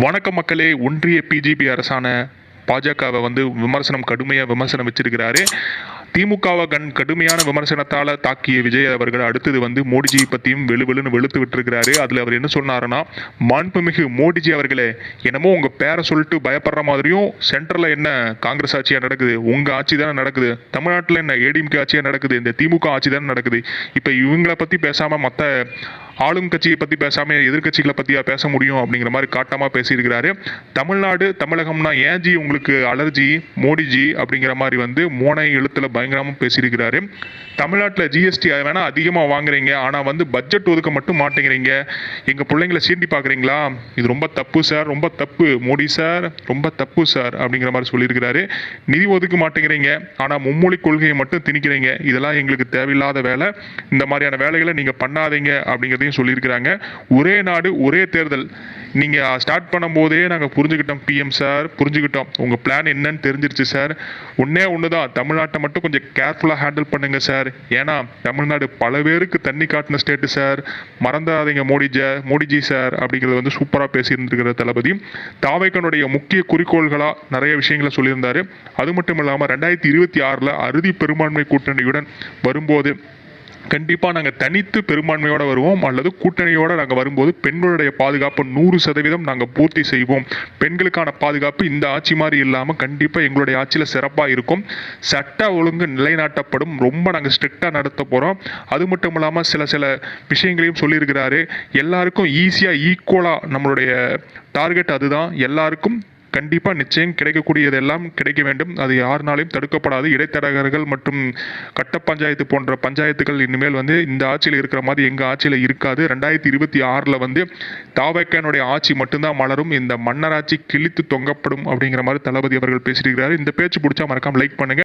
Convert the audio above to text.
வணக்கம் மக்களே. ஒன்றிய பிஜிபி அரசான பாஜகவை வந்து விமர்சனம் கடுமையாக விமர்சனம் வச்சிருக்கிறாரு. திமுகவை கண் கடுமையான விமர்சனத்தால் தாக்கிய விஜய் அவர்கள் அடுத்தது வந்து மோடிஜி பற்றியும் வெளு வெளுன்னு வெளுத்து விட்டுருக்கிறாரு. அதில் அவர் என்ன சொன்னாருன்னா மாண்புமிகு மோடிஜி அவர்களே என்னமோ உங்கள் பேரை சொல்லிட்டு பயப்படுற மாதிரியும் சென்டரில் என்ன காங்கிரஸ் ஆட்சியாக நடக்குது உங்கள் ஆட்சி தானே நடக்குது தமிழ்நாட்டில் என்ன ஏடிஎம்கே ஆட்சியாக நடக்குது இந்த திமுக ஆட்சி தானே நடக்குது இப்போ இவங்களை பற்றி பேசாமல் மற்ற ஆளும் கட்சியை பற்றி பேசாமல் எதிர்கட்சிகளை பற்றியா பேச முடியும் அப்படிங்கிற மாதிரி காட்டமாக பேசியிருக்கிறாரு. தமிழ்நாடு தமிழகம்னா ஏன் ஜி உங்களுக்கு அலர்ஜி மோடிஜி அப்படிங்கிற மாதிரி வந்து மோனை எழுத்தில் பயங்கரமாக பேசியிருக்கிறாரு. தமிழ்நாட்டில் ஜிஎஸ்டி வேணால் அதிகமாக வாங்குறீங்க ஆனால் வந்து பட்ஜெட் ஒதுக்க மட்டும் மாட்டேங்கிறீங்க. எங்கள் பிள்ளைங்களை சீண்டி பார்க்குறீங்களா இது ரொம்ப தப்பு சார் ரொம்ப தப்பு. மோடி சார் ரொம்ப தப்பு சார் அப்படிங்கிற மாதிரி சொல்லியிருக்கிறாரு. நிதி ஒதுக்க மாட்டேங்கிறீங்க ஆனால் மும்மொழி கொள்கையை மட்டும் திணிக்கிறீங்க. இதெல்லாம் எங்களுக்கு தேவையில்லாத வேலை. இந்த மாதிரியான வேலைகளை நீங்கள் பண்ணாதீங்க அப்படிங்கிறதையும் சொல்லியிருக்கிறாங்க. ஒரே நாடு ஒரே தேர்தல். நீங்கள் ஸ்டார்ட் பண்ணும்போதே நாங்கள் புரிஞ்சுக்கிட்டோம் பிஎம் சார் புரிஞ்சுக்கிட்டோம். உங்கள் பிளான் என்னன்னு தெரிஞ்சிருச்சு சார் ஒன்றே ஒன்று தான். தமிழ்நாட்டை மட்டும் கொஞ்சம் கேர்ஃபுல்லாக ஹேண்டில் பண்ணுங்க சார் ஏன்னா தமிழ்நாடு பல பேருக்கு தண்ணி காட்டின ஸ்டேட்டு சார் மறந்தாதீங்க மோடிஜ மோடிஜி சார் அப்படிங்கிறது வந்து சூப்பராக பேசியிருந்திருக்கிற தளபதி. தாவைக்கனுடைய முக்கிய குறிக்கோள்களாக நிறைய விஷயங்களை சொல்லியிருந்தாரு. அது மட்டும் இல்லாமல் ரெண்டாயிரத்தி இருபத்தி ஆறில் அறுதி பெரும்பான்மை கூட்டணியுடன் வரும்போது கண்டிப்பாக நாங்கள் தனித்து பெரும்பான்மையோடு வருவோம். அல்லது கூட்டணியோடு நாங்கள் வரும்போது பெண்களுடைய பாதுகாப்பு நூறு சதவீதம் நாங்கள் பூர்த்தி செய்வோம். பெண்களுக்கான பாதுகாப்பு இந்த ஆட்சி மாதிரி இல்லாமல் கண்டிப்பாக எங்களுடைய ஆட்சியில் சிறப்பாக இருக்கும். சட்ட ஒழுங்கு நிலைநாட்டப்படும். ரொம்ப நாங்கள் ஸ்ட்ரிக்டாக நடத்த போகிறோம் அது மட்டும் இல்லாமல் சில சில விஷயங்களையும் சொல்லியிருக்கிறாரு. எல்லாருக்கும் ஈஸியாக ஈக்குவலாக நம்மளுடைய டார்கெட் அதுதான். எல்லாருக்கும் கண்டிப்பாக நிச்சயம் கிடைக்கக்கூடியதெல்லாம் கிடைக்க வேண்டும். அது யாருனாலையும் தடுக்கப்படாது. இடைத்தரகர்கள் மற்றும் கட்ட பஞ்சாயத்து போன்ற பஞ்சாயத்துகள் இனிமேல் வந்து இந்த ஆட்சியில் இருக்கிற மாதிரி எங்கள் ஆட்சியில் இருக்காது. ரெண்டாயிரத்தி இருபத்தி ஆறில் வந்து தாவக்கனுடைய ஆட்சி மட்டும்தான் மலரும். இந்த மன்னராட்சி கிழித்து தொங்கப்படும் அப்படிங்கிற மாதிரி தளபதி அவர்கள் பேசியிருக்கிறார். இந்த பேச்சு பிடிச்சா மறக்காமல் லைக் பண்ணுங்க.